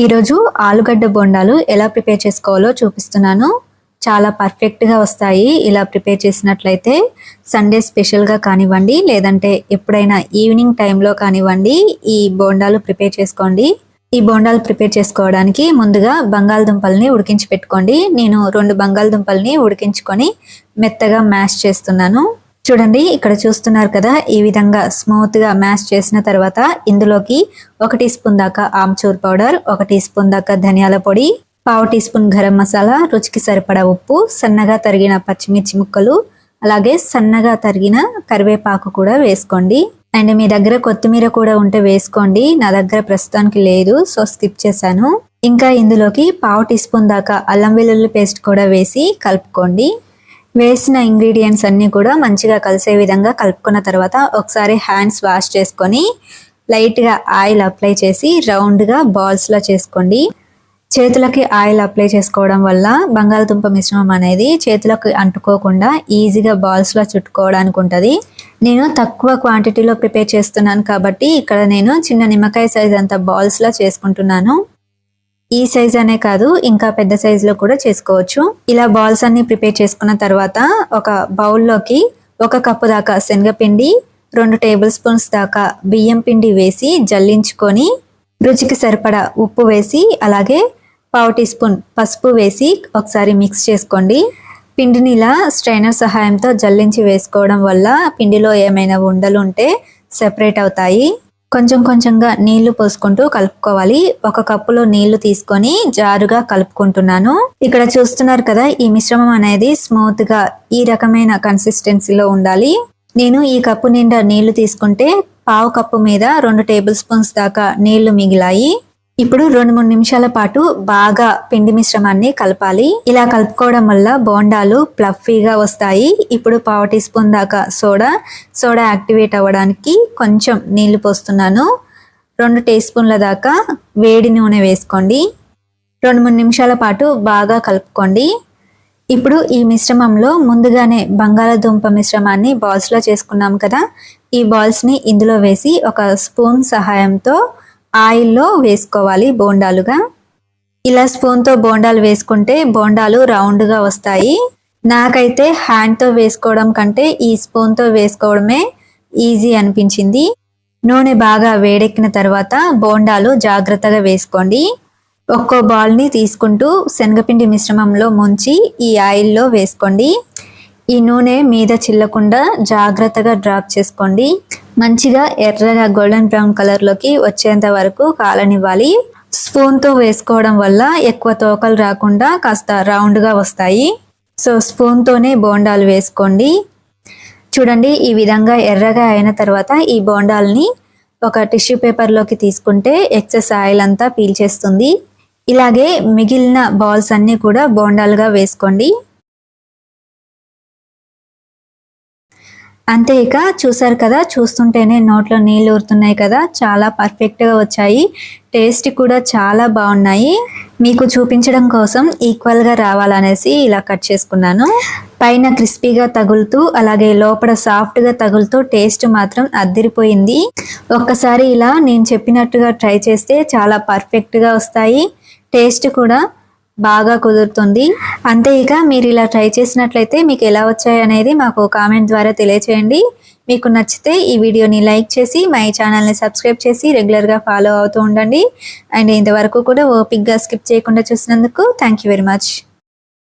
ఈరోజు ఆలుగడ్డ బొండాలు ఎలా ప్రిపేర్ చేసుకోవాలో చూపిస్తున్నాను. చాలా పర్ఫెక్ట్గా వస్తాయి. ఇలా ప్రిపేర్ చేసినట్లయితే సండే స్పెషల్గా కానివ్వండి లేదంటే ఎప్పుడైనా ఈవినింగ్ టైంలో కానివ్వండి ఈ బోండాలు ప్రిపేర్ చేసుకోండి. ఈ బోండాలు ప్రిపేర్ చేసుకోవడానికి ముందుగా బంగాళదుంపల్ని ఉడికించి పెట్టుకోండి. నేను రెండు బంగాళదుంపల్ని ఉడికించుకొని మెత్తగా మ్యాష్ చేస్తున్నాను. చూడండి ఇక్కడ చూస్తున్నారు కదా ఈ విధంగా స్మూత్గా మ్యాష్ చేసిన తర్వాత ఇందులోకి ఒక టీ స్పూన్ దాకా ఆమ్చూర్ పౌడర్ ఒక టీ స్పూన్ దాకా ధనియాల పొడి పావు టీ స్పూన్ గరం మసాలా రుచికి సరిపడా ఉప్పు సన్నగా తరిగిన పచ్చిమిర్చి ముక్కలు అలాగే సన్నగా తరిగిన కరివేపాకు కూడా వేసుకోండి. అండ్ మీ దగ్గర కొత్తిమీర కూడా ఉంటే వేసుకోండి. నా దగ్గర ప్రస్తుతానికి లేదు సో స్కిప్ చేశాను. ఇంకా ఇందులోకి పావు టీ స్పూన్ దాకా అల్లం వెల్లుల్లి పేస్ట్ కూడా వేసి కలుపుకోండి. వేసిన ఇంగ్రీడియంట్స్ అన్నీ కూడా మంచిగా కలిసే విధంగా కలుపుకున్న తర్వాత ఒకసారి హ్యాండ్స్ వాష్ చేసుకొని లైట్గా ఆయిల్ అప్లై చేసి రౌండ్గా బాల్స్లో చేసుకోండి. చేతులకి ఆయిల్ అప్లై చేసుకోవడం వల్ల బంగాళదుంప మిశ్రమం అనేది చేతులకు అంటుకోకుండా ఈజీగా బాల్స్లో చుట్టుకోవడానికి ఉంటుంది. నేను తక్కువ క్వాంటిటీలో ప్రిపేర్ చేస్తున్నాను కాబట్టి ఇక్కడ నేను చిన్న నిమ్మకాయ సైజ్ అంత బాల్స్లో చేసుకుంటున్నాను. ఈ సైజ్ అనే కాదు ఇంకా పెద్ద సైజులో కూడా చేసుకోవచ్చు. ఇలా బాల్స్ అన్ని ప్రిపేర్ చేసుకున్న తర్వాత ఒక బౌల్లోకి ఒక కప్పు దాకా శనగపిండి రెండు టేబుల్ స్పూన్స్ దాకా బియ్యం పిండి వేసి జల్లించుకొని రుచికి సరిపడా ఉప్పు వేసి అలాగే పావు టీ స్పూన్ పసుపు వేసి ఒకసారి మిక్స్ చేసుకోండి. పిండిని ఇలా స్ట్రైనర్ సహాయంతో జల్లించి వేసుకోవడం వల్ల పిండిలో ఏమైనా ఉండలు ఉంటే సెపరేట్ అవుతాయి. కొంచెం కొంచెంగా నీళ్ళు పోసుకుంటూ కలుపుకోవాలి. ఒక కప్పులో నీళ్ళు తీసుకొని జారుగా కలుపుకుంటున్నాను. ఇక్కడ చూస్తున్నారు కదా ఈ మిశ్రమం అనేది స్మూత్గా ఈ రకమైన కన్సిస్టెన్సీలో ఉండాలి. నేను ఈ కప్పు నిండా నీళ్ళు తీసుకుంటే పావు కప్పు మీద రెండు టేబుల్ స్పూన్స్ దాకా నీళ్ళు మిగిలాయి. ఇప్పుడు రెండు మూడు నిమిషాల పాటు బాగా పిండి మిశ్రమాన్ని కలపాలి. ఇలా కలుపుకోవడం వల్ల బోండాలు ప్లఫీగా వస్తాయి. ఇప్పుడు పావు టీ స్పూన్ దాకా సోడా. సోడా యాక్టివేట్ అవ్వడానికి కొంచెం నీళ్ళు పోస్తున్నాను. రెండు టీ స్పూన్ల దాకా వేడి నూనె వేసుకోండి. రెండు మూడు నిమిషాల పాటు బాగా కలుపుకోండి. ఇప్పుడు ఈ మిశ్రమంలో ముందుగానే బంగాళాదుంప మిశ్రమాన్ని బాల్స్లో చేసుకున్నాం కదా. ఈ బాల్స్ని ఇందులో వేసి ఒక స్పూన్ సహాయంతో ఆయిల్లో వేసుకోవాలి బోండాలుగా. ఇలా స్పూన్తో బోండాలు వేసుకుంటే బోండాలు రౌండ్గా వస్తాయి. నాకైతే హ్యాండ్తో వేసుకోవడం కంటే ఈ స్పూన్తో వేసుకోవడమే ఈజీ అనిపించింది. నూనె బాగా వేడెక్కిన తర్వాత బోండాలు జాగ్రత్తగా వేసుకోండి. ఒక్కో బాల్ని తీసుకుంటూ శనగపిండి మిశ్రమంలో ముంచి ఈ ఆయిల్లో వేసుకోండి. ఈ నూనె మీద చిల్లకుండా జాగ్రత్తగా డ్రాప్ చేసుకోండి. మంచిగా ఎర్రగా గోల్డెన్ బ్రౌన్ కలర్లోకి వచ్చేంత వరకు కాలనివ్వాలి. స్పూన్తో వేసుకోవడం వల్ల ఎక్కువ తోకలు రాకుండా కాస్త రౌండ్గా వస్తాయి. సో స్పూన్తోనే బోండాలు వేసుకోండి. చూడండి ఈ విధంగా ఎర్రగా అయిన తర్వాత ఈ బోండాల్ని ఒక టిష్యూ పేపర్లోకి తీసుకుంటే ఎక్సెస్ ఆయిల్ అంతా పీల్చేస్తుంది. ఇలాగే మిగిలిన బాల్స్ అన్నీ కూడా బోండాలుగా వేసుకోండి. అంతే ఇక చూసారు కదా చూస్తుంటేనే నోట్లో నీళ్ళు ఊరుతున్నాయి కదా చాలా పర్ఫెక్ట్గా వచ్చాయి. టేస్ట్ కూడా చాలా బాగున్నాయి. మీకు చూపించడం కోసం ఈక్వల్గా రావాలనేసి ఇలా కట్ చేసుకున్నాను. పైన క్రిస్పీగా తగులుతూ అలాగే లోపల సాఫ్ట్గా తగులుతూ టేస్ట్ మాత్రం అద్దిరిపోయింది. ఒక్కసారి ఇలా నేను చెప్పినట్టుగా ట్రై చేస్తే చాలా పర్ఫెక్ట్గా వస్తాయి. టేస్ట్ కూడా బాగా కుదురుతుంది. అంతే ఇక మీరు ఇలా ట్రై చేసినట్లయితే మీకు ఎలా వచ్చాయి అనేది మాకు కామెంట్ ద్వారా తెలియచేయండి. మీకు నచ్చితే ఈ వీడియోని లైక్ చేసి మా ఈ ఛానల్ని సబ్స్క్రైబ్ చేసి రెగ్యులర్గా ఫాలో అవుతూ ఉండండి. అండ్ ఇంతవరకు కూడా ఓపిక్గా స్కిప్ చేయకుండా చూసినందుకు థ్యాంక్ యూ వెరీ మచ్